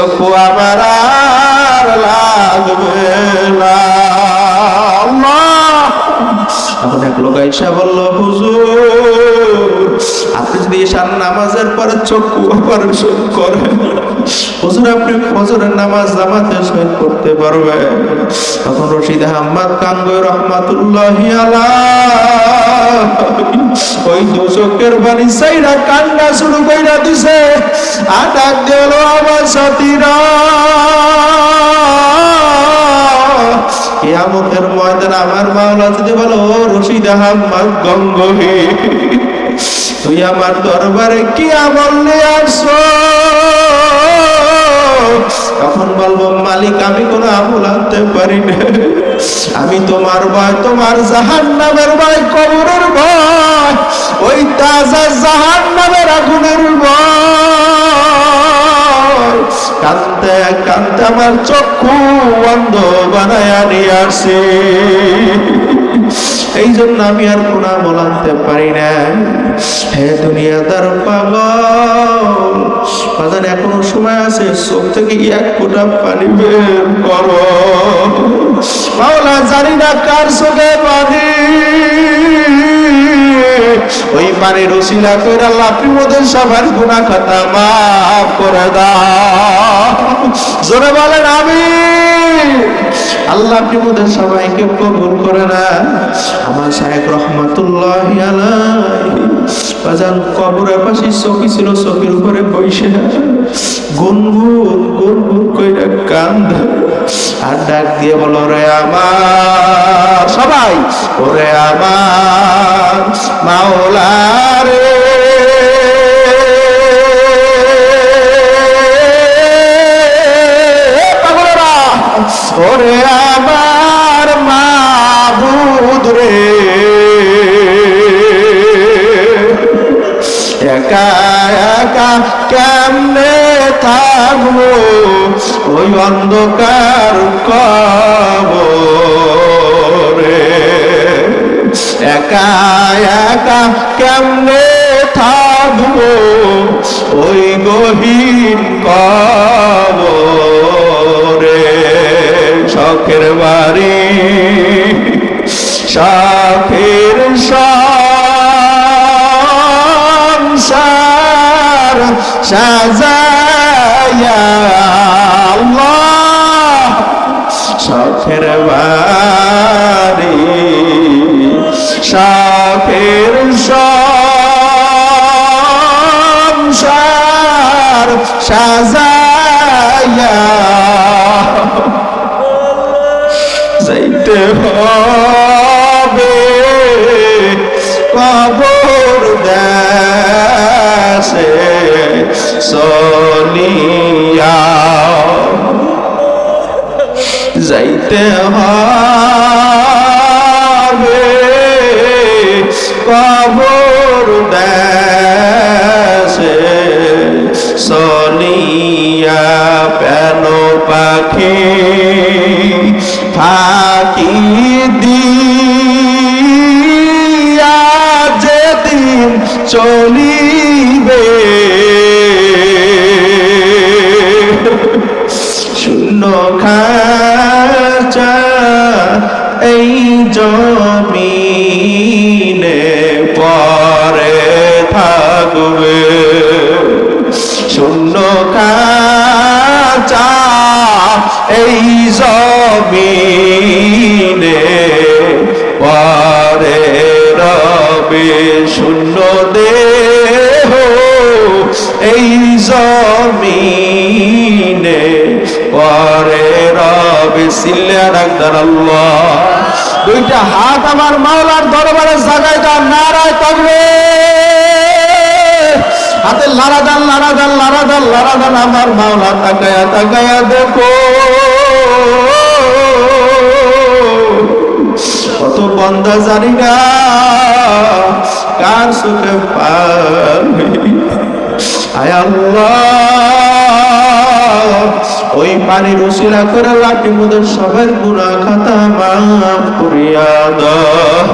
চক্ষু আমার আর লাগবে না। তখন এক লোক আইসা বলল, হুজুর, আপনি যদি ঈশান নামাজের পরে চক্ষু অপারেশন করেন, হুজুর, আপনি ফজরের নামাজ জামাতে শহীদ করতে তখন রশিদ আহমদ রহমাতুল্লাহি ওই বাণী সাইরা কান্না শুরু কইরা দিছে। আর ডাক দিল আমার কিয়ামতের ময়দান আমার মাওলা যদি বলো রশিদ গঙ্গহি, তুই আমার দরবারে কি আমল আসছো? তখন বলব, মালিক, আমি কোনো আমল আনতে পারি না আমি তোমার ভয়, তোমার জাহান নামের ভয়, কবরের ভয়, ওই তাজা জাহান নামের আগুনের ভয় কান্দতে কান্দতে আমার চক্ষু বন্ধ বানায় নিয়ে আসে। এই জন্য আমি আর কোন আনতে পারি না। হে দুনিয়াদার পাগল, বাজার এখনও সময় আছে, চোখ থেকে এক ফোঁটা পানি বের করো। মাওলা জানি না কার চোখে পানি ওই পানির রসিলা করে আল্লাহ প্রিমদের সবার গুণা খাতা মাফ করে দাও। জোরে বলেন আমি আল্লাহ প্রিমদের সবাইকে কবুল করে না। আমার সাহেব রহমতুল্লাহ বাজান কবরের পাশে চকি ছিল, চকির উপরে বসে গুনগুন গুনগুন কইরা কান্দ। আর ডাক দিয়ে বলো রে আমার, সবাই, ওরে আমার। মাওলা রে। ওরে আমার মাবুদ রে। একা একা কেমনে থাকব? ওই অন্ধকার কবরে একা একা কেমনে থাকব? ওই গহীন কবরে, শখের বাড়ি, শখের সংসার সাজায়া আল্লাহ, শখের বাড়ি। শখের সংসার সাজায়া যাইতে হবে কবর দেশে সলিয়া যাইতে হবে। পেন পাখি ফাঁকি দিয়া যেদিন চলিবে। শূন্য খাচা এই জমিনে জমিনে পরে রবে শূন্য দেহ, এই জমিনে পরে রবে সিল্লা ডাক্তার আল্লাহ। দুইটা হাত আমার মাওলার দরবারে জাগায় দান নারায় তবে হাতে লারা দান লারা দান লারা দান লারা দান আমার মাওলা তাকায়া তাকায়া দেখো। বন্ধা জানি না কার সুখে পাবে। আয় আল্লাহ, ওই পানি রসিলা করে লাঠি সবের গুণা খাতা মাফ করিয়া দাও।